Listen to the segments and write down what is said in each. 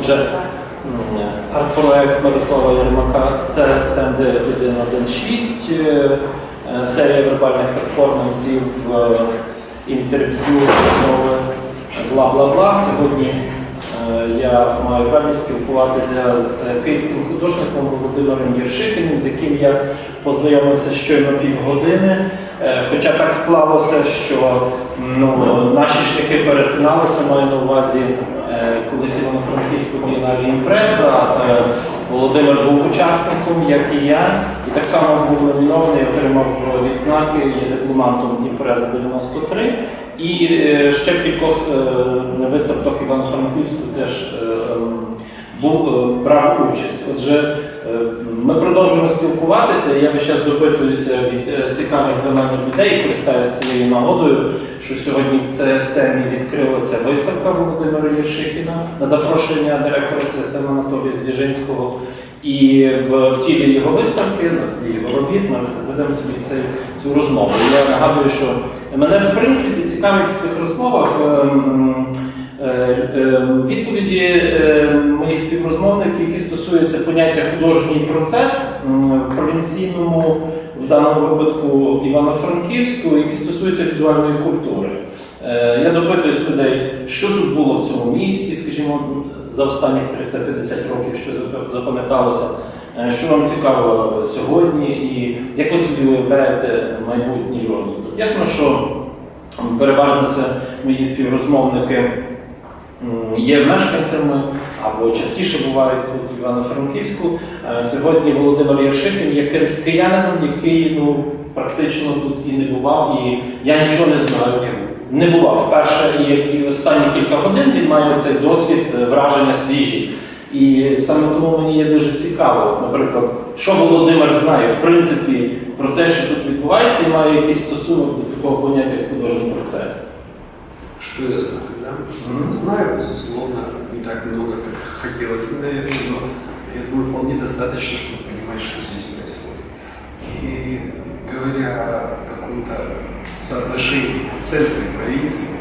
Отже, арт-проект Мирослава Єрмака це СНД 116, е, серія вербальних перформансів, е, інтерв'ю, розмови, бла-бла-бла. Сьогодні е, я маю радість спілкуватися з київським художником Володимиром Єршихіним, з яким я познайомився щойно півгодини. Хоча так склалося, що ну, наші шляхи перетиналися, маю на увазі колись Івано-Франківську бієнале імпреза. Е, Володимир був учасником, як і я, і так само був номінований, отримав відзнаки, є дипломантом імпреза 93. І е, ще в кількох е, виставках Івано-Франківську теж ем, був, брав участь. Отже, ми продовжуємо спілкуватися. Я весь час допитуюся від е, цікавих для мене людей, користаюся цією нагодою, що сьогодні в ЦСМ відкрилася виставка Володимира Єршихіна на запрошення директора ЦСМ Анатолія Звіжинського. І в, в тілі його виставки, на тлі його робіт, ми заведемо собі цей, цю розмову. Я нагадую, що мене в принципі цікавить в цих розмовах ем, е, е, відповіді е, моїх співрозмовників, які стосуються поняття художній процес в провінційному, в даному випадку Івано-Франківську, які стосуються візуальної культури. Е, Я допитуюсь людей, що тут було в цьому місті, скажімо, за останніх 350 років, що запам'яталося, Е, що вам цікаво сьогодні, і як ви собі уявляєте майбутній розвиток. Ясно, що переважно це мої співрозмовники є мешканцями або частіше бувають тут в Івано-Франківську. Е, Сьогодні Володимир Яшихін є киянином, який ну, практично тут і не бував, і я нічого не знаю. Не бував вперше, і, останні кілька годин він має цей досвід е, враження свіжі. І саме тому мені є дуже цікаво, наприклад, що Володимир знає в принципі про те, що тут відбувається, і має якийсь стосунок до такого поняття як художній процес. Что я знаю, да? Мгм. Знаю, безусловно, не так много, как хотелось бы, наверное, но я думаю, вполне достаточно, чтобы понимать, что здесь происходит. И говоря о каком-то соотношении центра и провинции,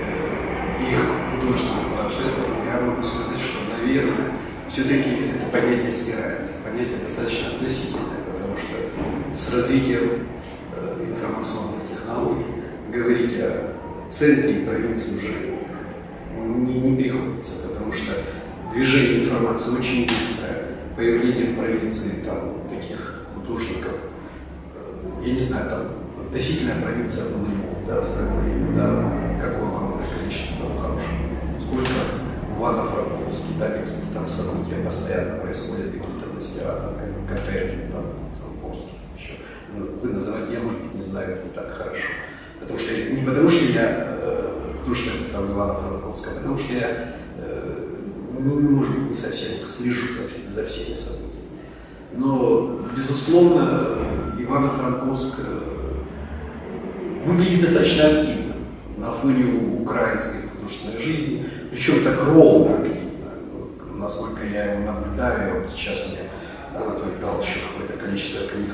э, их художественных процессов, я могу сказать, что, наверное, все-таки это понятие стирается. Понятие достаточно относительное, потому что с развитием э, информационных технологий говорить о центре и провинции уже не, не приходится, потому что движение информации очень быстрое, появление в провинции там таких художников, э, я не знаю, там относительная провинция была Львов, да, в свое время, да, какое огромное количество хорошего. Сколько в Ивано-Франковске, да, какие-то там события постоянно происходят, какие-то мастера, там, как Котельни, там, Санкорский, еще. Ну, Вы называть я, может быть, не знаю не так хорошо. Потому что не потому что я э, потому что там Ивано-Франковска, а потому что я, э, ну, может быть, не совсем слежу за, все- за всеми событиями. Но, безусловно, Ивано-Франковск э, выглядит достаточно активно на фоне украинской художественной жизни, причем так ровно активно. Насколько я его наблюдаю, вот сейчас мне Анатолий дал еще какое-то количество книг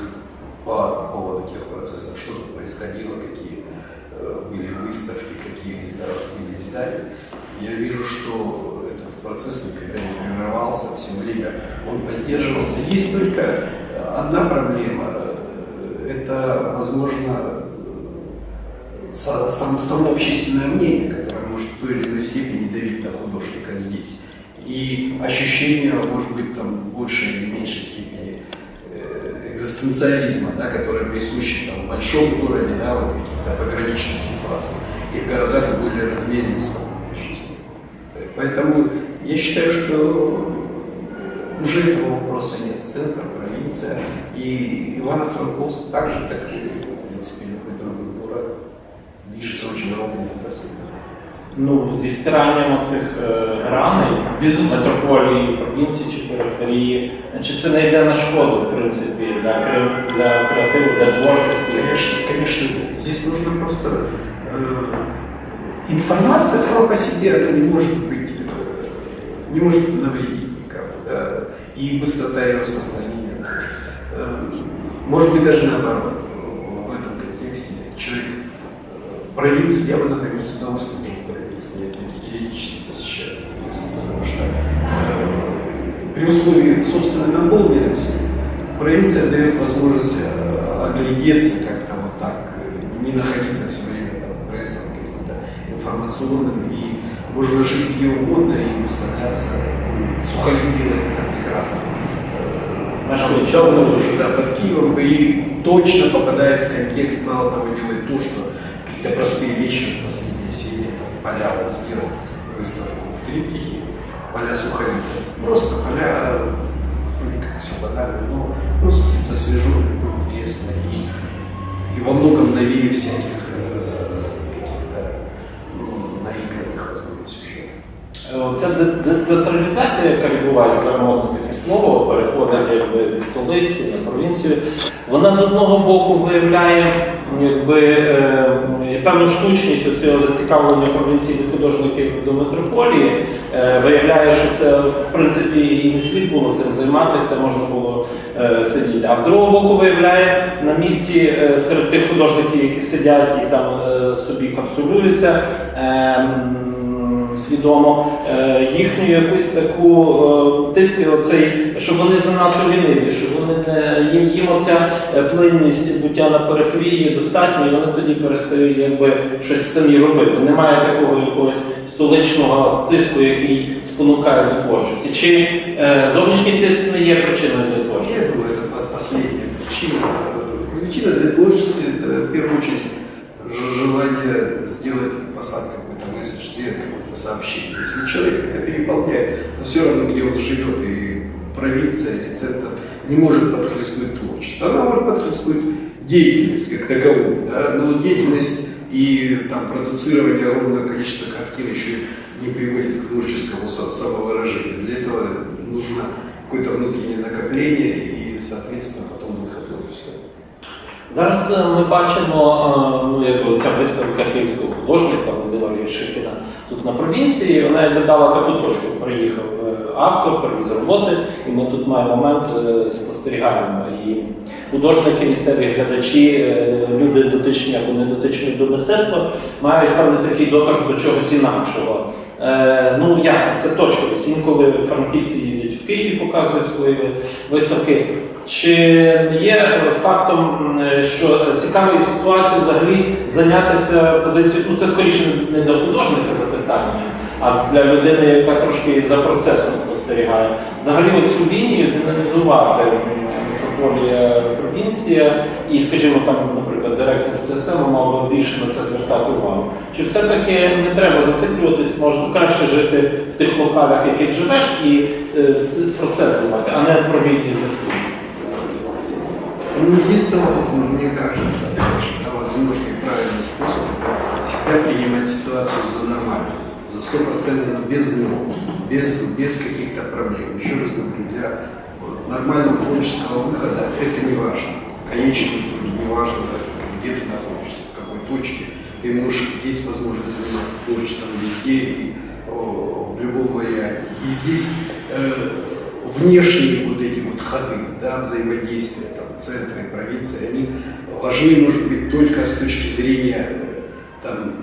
по поводу тех процессов, что происходило, какие выставки, какие изда- были издания. Я вижу, что этот процесс никогда не прерывался, все время он поддерживался. Есть только э, одна проблема, э, это, возможно, э, са- сам- само общественное мнение, которое может в той или иной степени давить на художника здесь. И ощущение, может быть, там, в большей или меньшей степени экзистенциализма, да, которое присуще там, в большом городе, да, вот каких-то пограничных ситуациях, и в городах более размеренной свободной жизни. Поэтому я считаю, что уже этого вопроса нет. Центр, провинция. И Ивано-Франковск так же, в принципе, любой другой город, движется очень ровно по Ну, зі стиранням цих е, граней Безусловно. метрополії, провінції чи периферії, чи це не йде на шкоду, в принципі, для, кре- для креативу, для творчості? Конечно, конечно, нет. Здесь нужно просто... э, информация сама по себе, она не может быть, э, не может навредить никому. Да? И быстрота ее распространения тоже. Э, может быть, даже наоборот. В этом контексте человек э, в провинции, я бы, например, с удовольствием условии собственной наполненности провинция дает возможность э, оглядеться как-то вот так, э, не находиться все время под прессом каким-то информационным, и можно жить где угодно и выставляться. Делает это прекрасно. Мешкають там, чорною. да, под Киевом и точно попадает в контекст, мало того делает то, что какие-то простые вещи, как последние серии, там, поля сделал выставку в триптихе, поля Сухарика. Просто поля, вроде как все банально, но ну, смотрится свежо, легко, интересно и, и во многом новее всяких э, каких-то ну, наигранных, возможно, сюжетов. Е, Ця де- де- децентралізація, яка відбувається, зараз модне таке слово, переходить якби зі столиці на провінцію. Вона з одного боку виявляє якби, е, певну штучність цього зацікавлення провінційних художників до метрополії. Е, виявляє, що це в принципі і не слід було цим займатися, можна було е, сидіти. А з другого боку виявляє на місці е, серед тих художників, які сидять і там е, собі капсулюються. ем, свідомо е, їхню якусь таку е, тиск, оцей, що вони занадто ліниві, що вони не їм, їм оця е, плинність буття на периферії достатньо, і вони тоді перестають якби щось самі робити. Немає такого якогось столичного тиску, який спонукає до творчості. Чи е, зовнішній тиск не є причиною для творчості? Я думаю, это по- последняя причина. Э, Причина для творчества – это в первую очередь ж- желание сделать, живет, и провинция или центр не может подхлестнуть творчество. Она может подхлестнуть деятельность как таковую, да? но деятельность и там, продуцирование огромного количества картин еще не приводит к творческому са- самовыражению. Для этого нужно какое-то внутреннее накопление и, соответственно, потом выход на все. Зараз е, ми бачимо е, ну, якби ця виставка київського художника Володимира Шихіна тут на провінції. Вона якби дала таку точку. Приїхав е, автор, привіз роботи, і ми тут маємо момент е, спостерігаємо. І художники, місцеві глядачі, е, люди дотичні або не дотичні до мистецтва, мають певний такий доторк до чогось інакшого. Е, ну, ясно, це точковість. Інколи франківці їздять в Києві, показують свої виставки. Чи не є фактом, що цікавою ситуацією взагалі зайнятися позицією, ну це скоріше не до художника запитання, а для людини, яка трошки за процесом спостерігає. Взагалі цю лінію динамізувати м, метрополія провінція і, скажімо, там, наприклад, директор ЦСМ мав би більше на це звертати увагу. Чи все-таки не треба зациклюватись, можна краще жити в тих локалях, в яких живеш, і е, про це думати, а не про різні зв'язки. Ну, единственное, мне кажется, опять же, да, возможный и правильный способ это всегда принимать ситуацию за нормальную, за стопроцентно без дно, Без, без каких-то проблем. Еще раз говорю, для нормального творческого выхода это не важно. В не важно, где ты находишься, в какой точке. Ты можешь, есть возможность заниматься творчеством везде и о, в любом варианте. И здесь э, внешние вот эти вот ходы, да, взаимодействия там, центра и провинции, они важны, может быть, только с точки зрения э, там,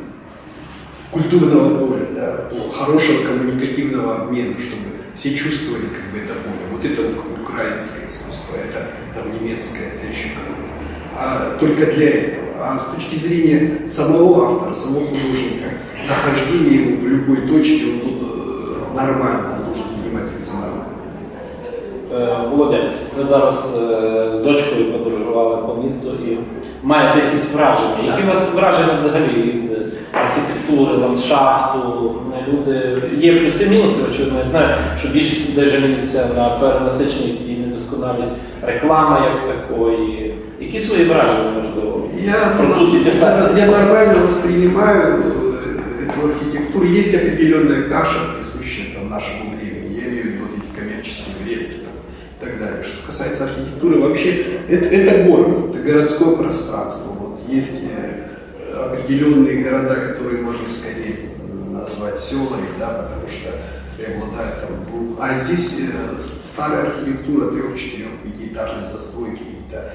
культурного да, хорошего коммуникативного обмена, чтобы все чувствовали как бы это поле. Вот это ук- украинское искусство, это там немецкое, это еще какое-то. А только для этого. А с точки зрения самого автора, самого художника, нахождение его в любой точке, он э, нормально, он должен принимать это за нормально. Е, Володя, ви зараз е, з дочкою подорожували по місту і маєте якісь враження. Які у вас враження взагалі від е, архітектури, ландшафту? Е, Люди є плюси-мінуси, очевидно. Я знаю, що більшість людей жаліються на перенасиченість і недосконалість реклами як такої. Які свої враження можливо? Я, Про тут и я, я нормально воспринимаю э, эту архитектуру. Есть определенная каша, присущая там, нашему времени. Я имею в виду вот эти коммерческие врезки там, и так далее. Что касается архитектуры, вообще это, это город, это городское пространство. Вот есть э, определенные города, которые можно скорее назвать селами, да, потому что преобладает там двух. А здесь э, старая архитектура трех, четырех, пятиэтажной застройки, какие-то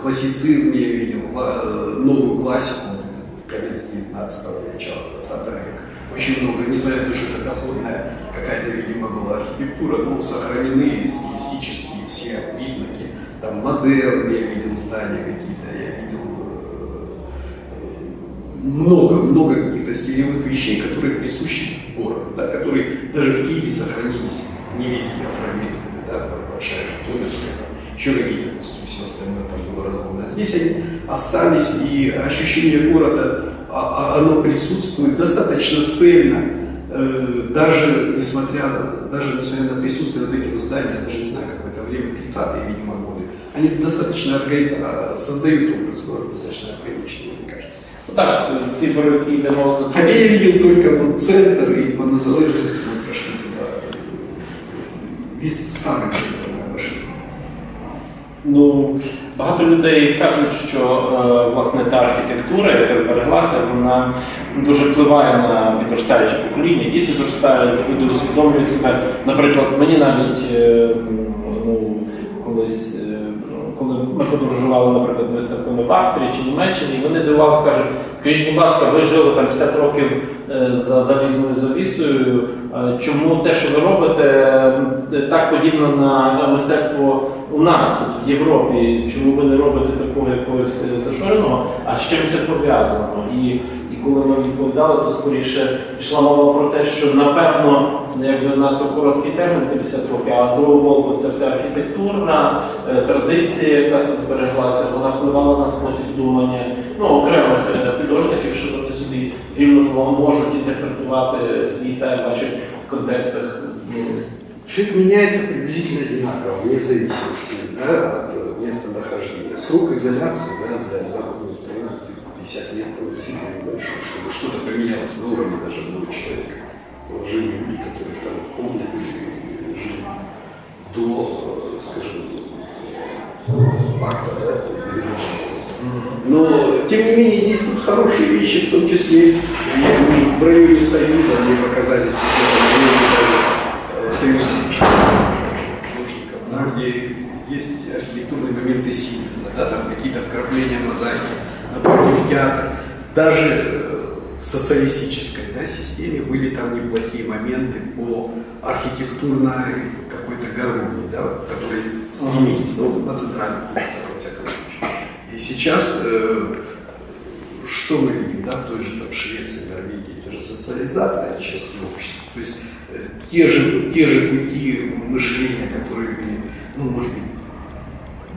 классицизм я видел, кла- э, новую классику, конец 19 начало 20 века. очень много, несмотря на то, что это доходная какая-то, видимо, была архитектура, но сохранены стилистические все признаки. Там модерн, я видел здания какие-то, я видел э, много, много каких-то стилевых вещей, которые присущи городу, да, которые даже в Киеве сохранились не везде, а фрагментами, да, большая Житомирская, там, еще какие-то куски, все остальное там было разломано. А здесь они остались, и ощущение города, а- а- оно присутствует достаточно цельно, э, даже несмотря, даже несмотря на присутствие вот этих зданий, я даже не знаю, какое-то время, 30-е, видимо, годы, они достаточно органи- а, создают образ города достаточно органичный, Так, ці переки йдемо за Хотя я видел только вот центр и по Незалежности мы прошли туда. Весь старый центр мы обошли. Ну, багато людей кажуть, що е, власне та архітектура, яка збереглася, вона дуже впливає на підростаюче покоління. Діти зростають, люди усвідомлюють себе. Наприклад, мені навіть е, ну, колись, е, коли ми подорожували, наприклад, з виставками в Австрії чи Німеччині, і вони дивувалися, кажуть, скажіть, будь ласка, ви жили там 50 років е, За залізною завісою. е, Чому те, що ви робите, е, так подібно на мистецтво у нас тут в Європі? Чому ви не робите такого якогось е, зашореного? А з чим це пов'язано? І, і коли ми відповідали, то скоріше йшла мова про те, що напевно якби надто короткий термін 50 років, а з другого боку це вся архітектурна е, традиція, яка тут збереглася, вона впливала на спосіб думання ну, окремих е, художників, що вони собі вільно можуть інтерпретувати світ та бачать в контекстах. ну, Человек меняется приблизительно одинаково, вне зависимости да, от э, места нахождения. Срок изоляции да, для Западной Украины 50 лет был действительно небольшой, чтобы что-то поменялось на уровне даже одного человека. Вот жили люди, которые там помнят и жили до, э, скажем, пакта, да, или до но, тем не менее, есть тут хорошие вещи, в том числе в районе Союза мне показались э, союз художников, да, где есть архитектурные моменты Сименса, да, там какие-то вкрапления мозаики, напротив театр. Даже э, в социалистической да, системе были там неплохие моменты по архитектурной какой-то гармонии, да, которые стремились ну, на центральных улицах, во всяком случае. И сейчас э, что мы видим, да, в той же там, Швеции, Норвегии, это же социализация части общества. То есть э, те же, те же пути мышления, которые были, ну, может быть,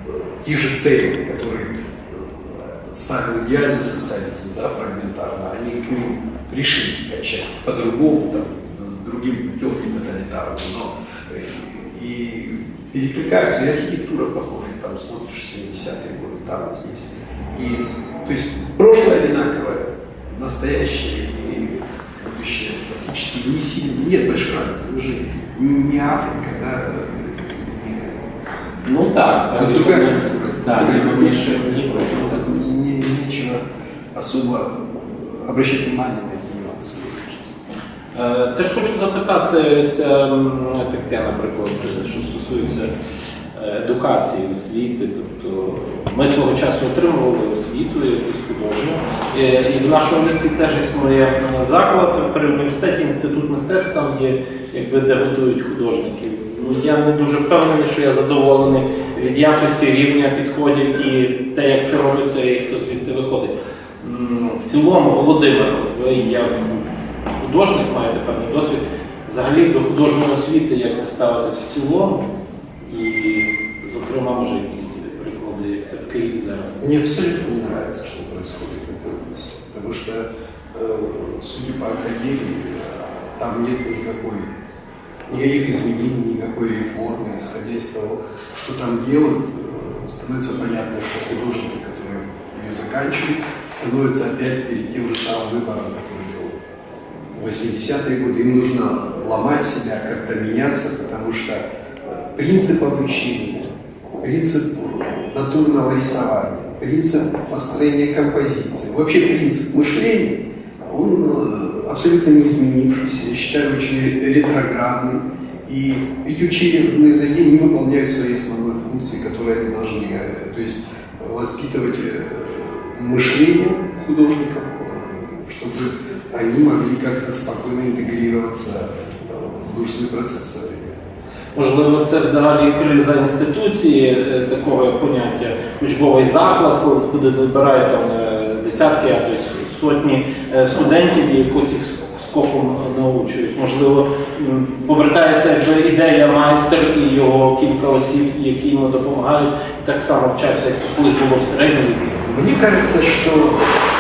э, те же цели, которые э, ставил идеальный социализм, да, фрагментарно, они к ним пришли отчасти по-другому, там, другим путем, не тоталитарным, но и перекликаются, и архитектура похожа, там смотришь 70-е годы, там здесь. И, то есть прошлое одинаковое, настоящее и будущее практически не сильно, нет большой разницы, мы же не, не Африка, да, э, не- Ну так, Тут взагалі, другая коли- культура. Так, Другая ніби культура. більше Європи. так. Не- не- нечего особо обращать внимание на эти нюансы, мне кажется. Е, Теж хочу запитатися м, таке, наприклад, що стосується е, едукації, освіти. Тобто ми свого часу отримували освіту якусь художню. Е, І в нашому місті теж існує е, заклад при університеті, інститут мистецтв, там є, якби де готують художників. Ну я не дуже впевнений, що я задоволений від якості рівня підходів і те, як це робиться, і хто звідти виходить. В цілому, Володимир, от ви як художник, маєте певний досвід. Взагалі до художньої освіти, як ви ставитесь в цілому, і, зокрема, може, якісь приклади, як це в Києві зараз. Мне абсолютно не нравится, что происходит в этой области, потому что, э, судя по академии, э, там нет никакой, никаких изменений, никакой реформы, исходя из того, что там делают, э, становится понятно, что художники, которые ее заканчивают, становятся опять перед тем же самым выбором, который был в 80-е годы. Им нужно ломать себя, как-то меняться, потому что э, принцип обучения, принцип натурного рисования, принцип построения композиции, вообще принцип мышления, он э, абсолютно не изменившийся, я считаю, очень ре- ретроградным. И эти учебные заведения не выполняют свои основные функции, которые они должны. э, То есть э, воспитывать мышление художников, чтобы они могли как-то спокойно интегрироваться в художественный процесс. Можливо, це взагалі криза інституції е, такого як поняття учбовий заклад, коли набирає там е, десятки, а то сотні е, студентів і якось їх ск- скоком научують. Можливо, повертається якби ідея майстер і його кілька осіб, які йому допомагають, так само вчаться, як колись було в середньому віку. Мне кажется, что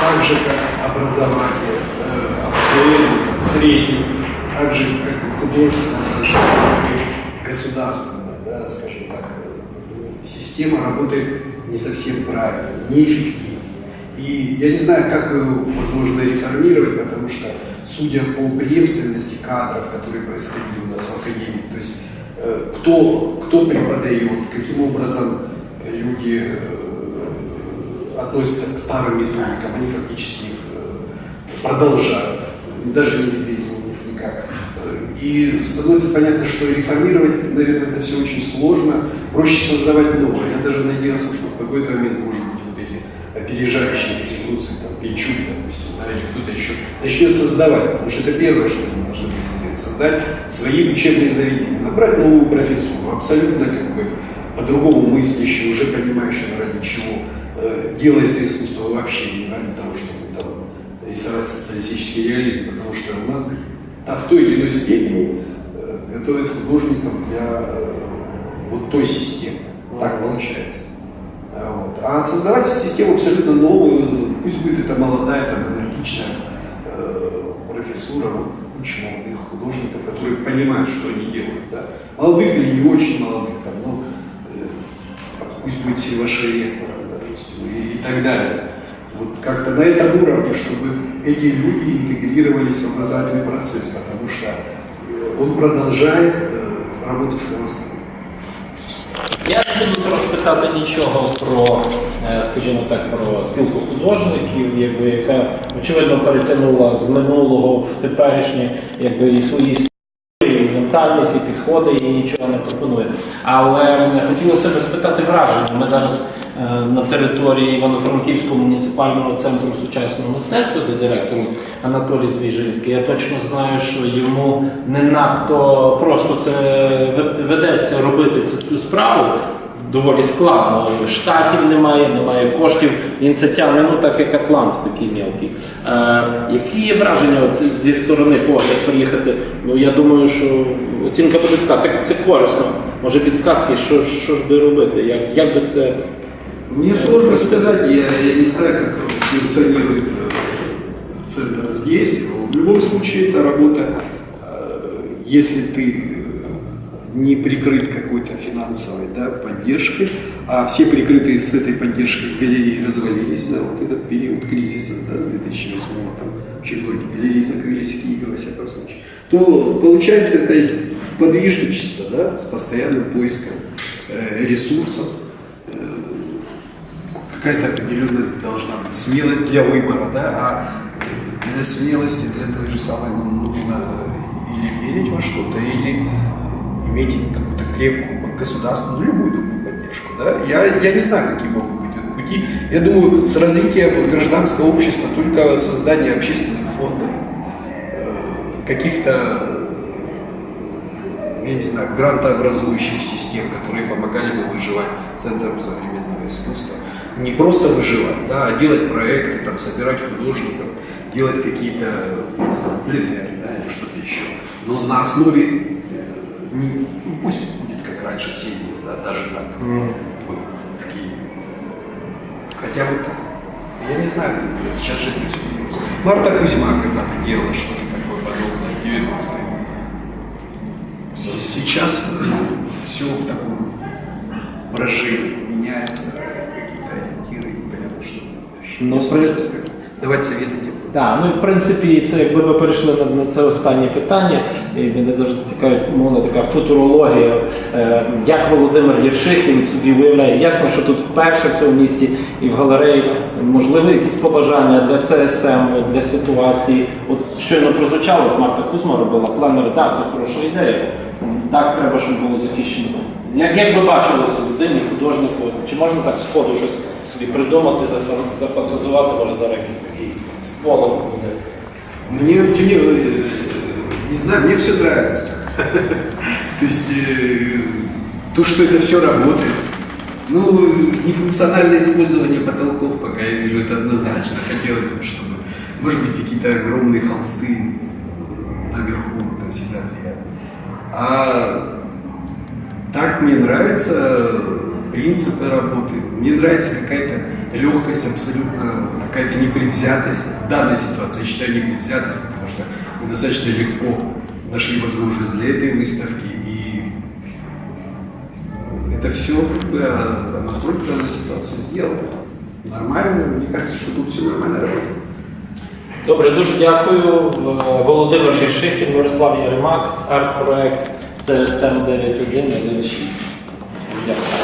так же, как образование, э, так же, как и образование, государственное, да, скажем так, э, система работает не совсем правильно, неэффективно. И я не знаю, как ее возможно реформировать, потому что, судя по преемственности кадров, которые происходили у нас в Академии, то есть э, кто, кто преподает, каким образом люди э, относятся к старым методикам, они фактически их продолжают, даже не видоизменив никак. И становится понятно, что реформировать, наверное, это все очень сложно, проще создавать новое. Я даже надеялся, что в какой-то момент, может быть, вот эти опережающие институции, там, Пенчук, допустим, да, или кто-то еще, начнет создавать, потому что это первое, что они должны были сделать, создать. Свои учебные заведения, набрать новую профессуру, абсолютно как бы по-другому мыслящую, уже понимающую, ради чего э, делается искусство вообще, не ради того, чтобы там рисовать социалистический реализм, потому что у нас да, в той или иной степени э, готовят художников для э, вот той системы. Так получается. А Вот. А создавать систему абсолютно новую, пусть будет это молодая, там, энергичная э, профессура, вот, куча молодых художников, которые понимают, что они делают. Да? Молодых или не очень молодых, там, ну, э, пусть будет Севаше ректором, допустим, и, и так далее. Вот как-то на этом уровне, чтобы эти люди интегрировались в образовательный процесс, потому что э, он продолжает э, работать в холостую. Я не буду розпитати нічого про, е, скажімо так, про спілку художників, якби, яка очевидно перетягнула з минулого в теперішнє, якби і свої історії, і ментальність, і підходи, і нічого не пропонує. Але е, хотілося б спитати враження. Ми зараз е, на території Івано-Франківського муніципального центру сучасного мистецтва, де директор Анатолій Звіжинський. Я точно знаю, що йому не надто просто це ведеться робити цю, справу. Доволі складно. Штатів немає, немає коштів. Він це тягне, ну так як Атлант такий мілкий. Е, які є враження от зі сторони погляд приїхати? Ну я думаю, що оцінка буде така, так це корисно. Може підказки, що, що ж би робити? Як, як би це Мне сложно сказать, я, я не знаю, как функционирует э, центр здесь. В любом случае, это работа, э, если ты э, не прикрыт какой-то финансовой да, поддержкой, а все прикрытые с этой поддержкой галереи развалились за вот этот период кризиса да, с 2008 там, чуть вроде галереи закрылись в Киеве, во всяком случае, то получается это подвижничество да, с постоянным поиском э, ресурсов, какая-то определенная должна быть смелость для выбора, да, а э, для смелости, для той же самой ну, нужно или верить во что-то, или иметь какую-то крепкую государственную, ну, любую другую поддержку, да. Я, я не знаю, какие могут быть пути. Я думаю, с развитием гражданского общества только создание общественных фондов, э, каких-то я не знаю, грантообразующих систем, которые помогали бы выживать центрам современного искусства. Не просто выживать, да, а делать проекты, там, собирать художников, делать какие-то, не знаю, пленеры, да, или что-то еще. Но на основе, э, не- ну, пусть будет как раньше сидел, да, даже так, был в Киеве. Хотя бы так. Я не знаю, сейчас жить не судьбится. Марта Кузьма когда-то делала что-то такое подобное в 90-е. С- Сейчас все в таком брожении, меняется Ну, советы тем, кто Так, ну і в принципі, це якби ми перейшли на, на це останнє питання, і мене завжди цікавить мовна така футурологія, е, як Володимир Єршихін собі уявляє. Ясно, що тут вперше в цьому місті і в галереї можливо якісь побажання для ЦСМ, для ситуації. От щойно прозвучало, от Марта Кузьма робила планери, так, це хороша ідея. Так треба, щоб було захищено. Як, як би бачилося людині, художнику, чи можна так сходу щось собі придумати, зафан- зафантазувати, може зараз якийсь такий сполох буде. Мне, мне, не знаю, мне все нравится. То есть то, что это все работает. Ну, нефункциональное использование потолков, пока я вижу, это однозначно. Хотелось бы, чтобы, может быть, какие-то огромные холсты наверху, это всегда влияет. А так мне нравятся принципы работы, мне нравится какая-то легкость абсолютно, какая-то непредвзятость. В данной ситуации я считаю непредвзятость, потому что мы достаточно легко нашли возможность для этой выставки. И это все как бы а, Анатолий в данной ситуации сделал. Нормально, мне кажется, что тут все нормально работает. Добре, дуже дякую. Володимир Лішихін, Мирослав Яремак, арт-проект ЦСМ 9116. Дякую.